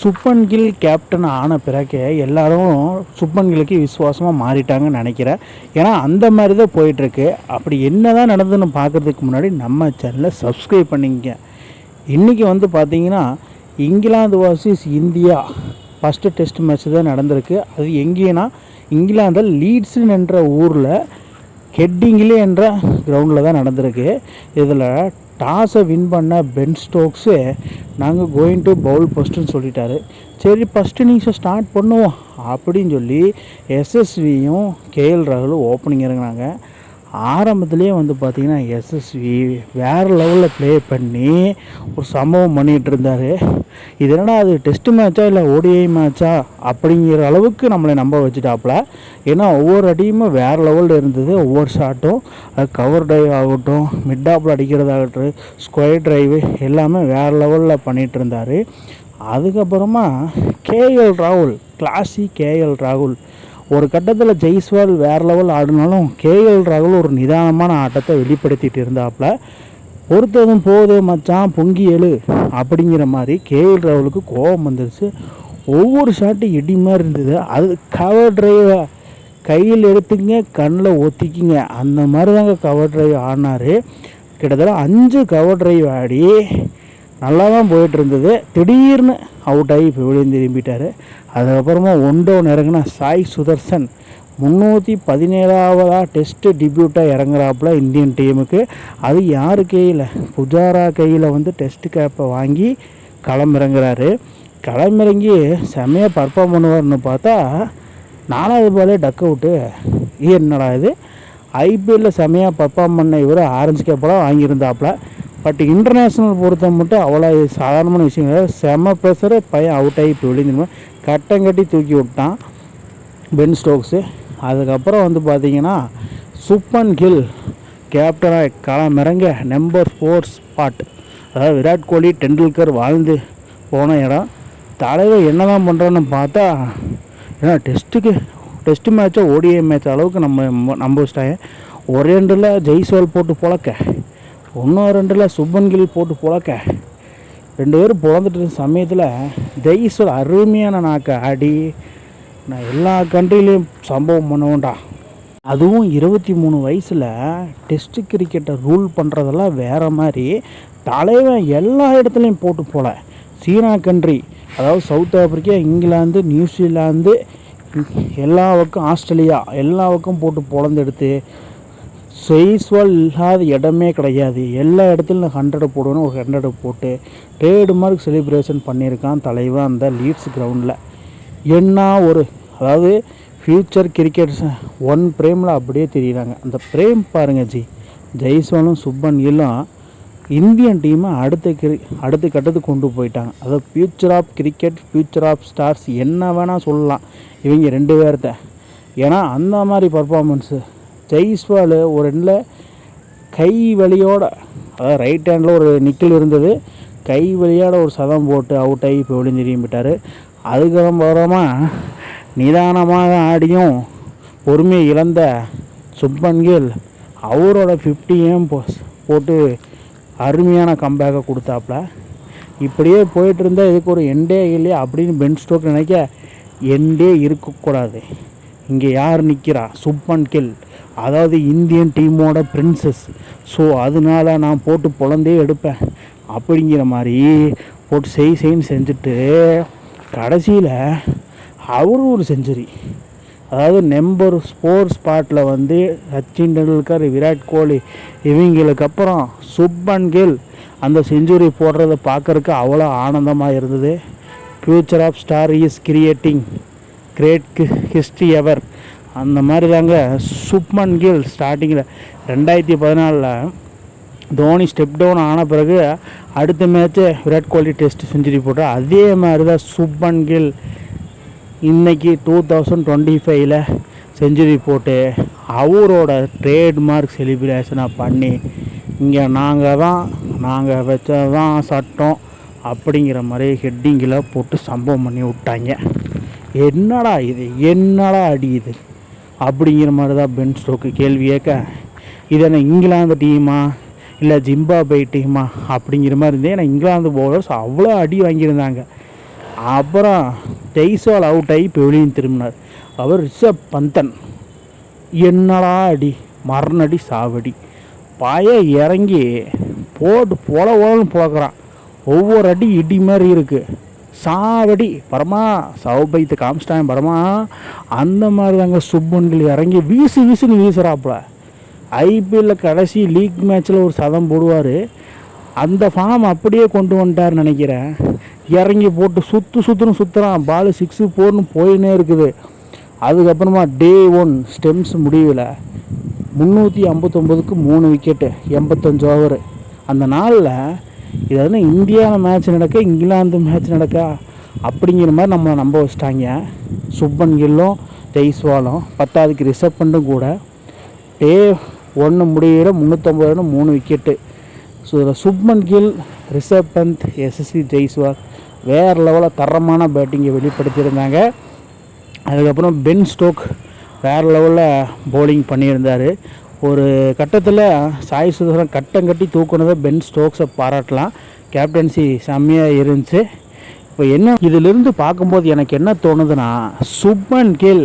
Subban kill captain ஆன பிறகு எல்லாரும் சுப்பன் கில்லுக்கு விசுவாசமாக மாறிட்டாங்கன்னு நினைக்கிறேன். ஏன்னா அந்த மாதிரி தான் போயிட்டுருக்கு. அப்படி என்ன தான் நடந்ததுன்னு பார்க்குறதுக்கு முன்னாடி நம்ம சேனலை சப்ஸ்கிரைப் பண்ணிங்க இன்றைக்கி வந்து பார்த்தீங்கன்னா England versus India first test match தான் நடந்திருக்கு. அது எங்கேனா இங்கிலாந்தில் லீட்ஸுன்னு என்ற ஊரில் ஹெட்டிங்கிலே என்ற கிரவுண்டில் தான் நடந்திருக்கு. இதில் டாஸை வின் பண்ண பென் ஸ்டோக்ஸு நாங்கள் கோயிங் டு பவுல் ஃபஸ்ட்டுன்னு சொல்லிட்டாரு. சரி ஃபஸ்ட்டு இன்னிங்ஸை ஸ்டார்ட் பண்ணுவோம் அப்படின்னு சொல்லி எஸ்எஸ்வியும் கேஎல் ராகுலும் ஓப்பனிங் இறங்கினாங்க. ஆரம்பத்துலேயே வந்து பார்த்திங்கன்னா எஸ்எஸ்வி வேறு லெவலில் ப்ளே பண்ணி ஒரு சம்பவம் பண்ணிகிட்டு இருந்தார். இது என்னடா அது டெஸ்ட் மேட்சா இல்லை ஓடிஐ மேட்சா அப்படிங்கிற அளவுக்கு நம்மளை நம்ப வச்சுட்டாப்புல. ஏன்னா ஒவ்வொரு அடியுமே வேறு லெவலில் இருந்தது ஒவ்வொரு ஷாட்டும் அது கவர் ட்ரைவ் ஆகட்டும் மிட்டாப்பில் அடிக்கிறதாகட்டும் ஸ்கொயர் ட்ரைவு எல்லாமே வேறு லெவலில் பண்ணிகிட்டு இருந்தார். அதுக்கப்புறமா கேஎல் ராகுல் கிளாசி கேஎல் ராகுல் ஒரு கட்டத்தில் ஜெய்ஸ்வால் வேறு லெவல் ஆடினாலும் கேஎல் ராகுல் ஒரு நிதானமான ஆட்டத்தை வெளிப்படுத்திட்டு இருந்தாப்புல. பொறுத்ததும் போது மச்சான் பொங்கி எழு அப்படிங்கிற மாதிரி கேஎல் ராகுலுக்கு கோபம் வந்துருச்சு. ஒவ்வொரு ஷாட்டும் இடி மாதிரி இருந்தது. அது கவர் டிரைவை கையில் எடுத்துங்க கண்ணில் ஒத்திக்கிங்க. அந்த மாதிரி தாங்க கவர் டிரைவ் ஆடினார். கிட்டத்தட்ட அஞ்சு கவர் டிரைவ் ஆடி நல்லா தான் போயிட்டு இருந்தது திடீர்னு அவுட் ஆகி இப்போ வெளியே திரும்பிட்டார். அதுக்கப்புறமா ஒன் டவுன் இறங்கின சாய் சுதர்சன் முந்நூற்றி பதினேழாவதாக டெஸ்ட்டு டிபியூட்டாக இறங்குறாப்புல இந்தியன் டீமுக்கு அது யார் கையில்? புஜாரா கையில் வந்து டெஸ்ட் கேப்பை வாங்கி களமிறங்குறாரு. களமிறங்கி செமையாக பர்ஃபார்ம் பண்ணுவார்னு பார்த்தா நாலாவது பாலே டக் அவுட்டு என்னடா இது? ஐபிஎல்லில் செமையாக பர்ஃபார்ம் பண்ண இவர் ஆரஞ்சு கேப்பெல்லாம் வாங்கியிருந்தாப்புல. பட் இன்டர்நேஷ்னல் பொறுத்த மட்டும் அவ்வளோ சாதாரணமான விஷயம் கிடையாது செம்ம ப்ரெஷரு பையன் அவுட் ஆகி இப்போ விழுந்துருமா கட்டம் கட்டி தூக்கி விட்டான். பென் ஸ்டோக்ஸு அதுக்கப்புறம் வந்து பார்த்தீங்கன்னா சுப்பன் கில் கேப்டனாக களமிறங்க நம்பர் ஃபோர் ஸ்பாட் அதாவது விராட் கோலி டெண்டுல்கர் வாழ்ந்து போன இடம். தலைவர் என்ன தான் பண்ணுறோன்னு பார்த்தா ஏன்னா டெஸ்ட்டுக்கு டெஸ்ட் மேட்சை ஓடிஐ மேட்ச் அளவுக்கு நம்ம நம்ப வச்சிட்டாங்க ஒரே ரெண்டில் ஜெய்ஸ்வால் போட்டு பொழக்க. ஒன்றும் ரெண்டில் சுப்பன் கில் போட்டு பொழக்க. ரெண்டு பேரும் பிறந்துட்டு இருந்த சமயத்தில் ஜெய்ஸ்வால் அருமையான நாக்க ஆடி நான் எல்லா கண்ட்ரிலையும் சம்பவம் பண்ணுவேன்டா அதுவும் இருபத்தி மூணு வயசில் டெஸ்ட் கிரிக்கெட்டை ரூல் பண்ணுறதெல்லாம் வேறு மாதிரி தலைவன் எல்லா இடத்துலையும் போட்டு போல. சீனா கண்ட்ரி அதாவது south Africa England New Zealand எல்லா பக்கம் ஆஸ்திரேலியா எல்லா பக்கம் போட்டு பொழந்தெடுத்து செய்ஸ்வால் இல்லாத இடமே கிடையாது. எல்லா இடத்துலையும் ஹண்ட்ரடு போடுவேன்னு ஒரு ஹண்ட்ரடு போட்டு ட்ரேடு மார்க் செலிப்ரேஷன் பண்ணியிருக்கான் தலைவன் அந்த லீட்ஸ் கிரவுண்டில் என்ன ஒரு அதாவது ஃப்யூச்சர் கிரிக்கெட்ஸ் ஒன் பிரேமில் அப்படியே தெரியுறாங்க. அந்த பிரேம் பாருங்க ஜி. ஜெய்ஸ்வாலும் சுப்பன் இந்தியன் டீமை அடுத்த கிரி அடுத்த கட்டத்துக்கு கொண்டு போயிட்டாங்க. அதாவது future of cricket future of stars என்ன வேணால் சொல்லலாம். இவங்க ரெண்டு பேர்த்த. ஏன்னா அந்த மாதிரி பர்ஃபார்மன்ஸு ஜெய்ஸ்வால் ஒரு ரெண்டில் கை வலியோட அதாவது ரைட் ஹேண்டில் ஒரு நிக்கில் இருந்தது. கை வலியோட ஒரு சதம் போட்டு அவுட் ஆகி இப்போ வெளியே விட்டார். அதுக்கப்புறமா நிதானமாக ஆடியும் பொறுமையை இழந்த சுப்பன் கில் அவரோட ஃபிஃப்டியும் போ போட்டு அருமையான கம்பேக்கை கொடுத்தாப்புல இப்படியே போயிட்டு இருந்தால் இதுக்கு ஒரு எண்டே இல்லையா அப்படின்னு பென் ஸ்டோக் நினைக்க எண்டே இருக்கக்கூடாது. இங்கே யார் நிற்கிறா சுப்பன் கில். அதாவது இந்தியன் டீமோட பிரின்சஸ் ஸோ அதனால நான் போட்டு பொழந்தே எடுப்பேன். அப்படிங்கிற மாதிரி போட்டு செய் செய்ன்னு செஞ்சுட்டு கடைசியில் அவரும் ஒரு செஞ்சுரி அதாவது நம்பர் ஸ்போர்ட்ஸ் ஸ்பாட்டில் வந்து சச்சின் டெண்டுல்கர் விராட் கோலி இவங்களுக்கு அப்புறம் சுப்பன் கில் அந்த செஞ்சுரி போடுறத பார்க்குறக்கு அவ்வளோ ஆனந்தமாக இருந்தது. Future of star is creating great history ever அந்த மாதிரி தாங்க சுப்மன் கில் ஸ்டார்டிங்கில் ரெண்டாயிரத்தி பதினாலில் தோனி ஸ்டெப் டவுன் ஆன பிறகு அடுத்த match Virat Kohli test century போட்டால் அதே மாதிரி தான் சுப்மன் கில் இன்னைக்கு டூ தௌசண்ட் டுவெண்ட்டி ஃபைவ்ல செஞ்சுரி போட்டு அவரோட ட்ரேட்மார்க் செலிப்ரேஷனாக பண்ணி இங்கே நாங்கள் தான் நாங்கள் வச்சது தான் சட்டம் அப்படிங்கிற மாதிரி ஹெட்டிங்கில் போட்டு சம்பவம் பண்ணி விட்டாங்க. என்னடா இது? என்னடா அடி இது? அப்படிங்கிற மாதிரி தான் பென் ஸ்டோக்கு கேள்வி கேட்க இது என்ன இங்கிலாந்து டீமா? இல்லை ஜிம்பாபே டீமா? அப்படிங்கிற மாதிரி இருந்தே ஏன்னா இங்கிலாந்து பவுலர்ஸ் அவ்வளோ அடி வாங்கியிருந்தாங்க. அப்புறம் டெய்ஸால் அவுட் ஆகி பெவிலியன் திரும்பினார். அவர் ரிஷப் பந்தன். என்னடா அடி? மரணடி சாவடி. பாய இறங்கி போட்டு பொல ஓலன்னு போக்குறான். ஒவ்வொரு அடி இடி மாதிரி இருக்குது சாவடி பரமா சௌபைத்து காமிச்சிட்டான் பரமா அந்த மாதிரி தாங்க சுப்பன்கள் இறங்கி வீசு வீசுன்னு வீசுகிறாப்புல ஐபிஎல்ல கடைசி லீக் மேட்ச்சில் ஒரு சதம் போடுவார். அந்த ஃபார்ம் அப்படியே கொண்டு வந்துட்டார் நினைக்கிறேன். இறங்கி போட்டு சுற்று சுற்றுன்னு சுற்றுறான் பால் சிக்ஸு போர்னு போயின்னே இருக்குது. அதுக்கப்புறமா டே ஒன் ஸ்டெம்ஸ் முடியல. முந்நூற்றி ஐம்பத்தொம்போதுக்கு மூணு விக்கெட்டு எண்பத்தஞ்சு ஓவர் அந்த நாளில் இது வந்து இந்தியாவில் மேட்ச் நடக்க இங்கிலாந்து மேட்ச் நடக்கா அப்படிங்கிற மாதிரி நம்மளை நம்ப வச்சிட்டாங்க. சுப்பன் கில்லும் ஜெய்ஸ்வாலும் பத்தாவதுக்கு ரிஷப் பண்ணும் கூட டே ஒன்று முடிகிற முந்நூற்றம்பது ரன் மூணு விக்கெட்டு ஸோ இதில் சுப்மன் கில் ரிஷப் பந்த் எஸ்எஸ்சி ஜெய்ஸ்வால் வேறு லெவலில் தரமான பேட்டிங்கை வெளிப்படுத்தியிருந்தாங்க. அதுக்கப்புறம் பென் ஸ்டோக் வேறு லெவலில் பவுலிங் பண்ணியிருந்தார். ஒரு கட்டத்தில் சாய் சுதரம் கட்டம் கட்டி தூக்குனதை பென் ஸ்டோக்ஸை பாராட்டலாம். கேப்டன்சி செம்மையாக இருந்துச்சு. இப்போ என்ன இதிலிருந்து பார்க்கும்போது எனக்கு என்ன தோணுதுன்னா சுப்மன் கில்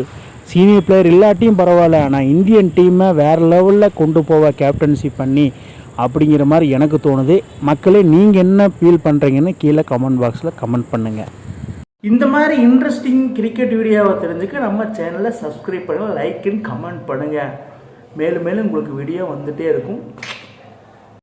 சீனியர் பிளேயர் இல்லாட்டியும் பரவாயில்ல நான் இந்தியன் டீமை வேறு லெவலில் கொண்டு போவ கேப்டன்சி பண்ணி அப்படிங்கிற மாதிரி எனக்கு தோணுது. மக்களே நீங்கள் என்ன ஃபீல் பண்ணுறீங்கன்னு கீழே கமெண்ட் பாக்ஸில் கமெண்ட் பண்ணுங்கள் இந்த மாதிரி இன்ட்ரெஸ்டிங் கிரிக்கெட் வீடியோவை தெரிஞ்சுக்க நம்ம சேனலை சப்ஸ்கிரைப் பண்ணுங்கள் லைக் அண்ட் கமெண்ட் பண்ணுங்கள் மேலும் மேலும் உங்களுக்கு வீடியோ வந்துகிட்டே இருக்கும்.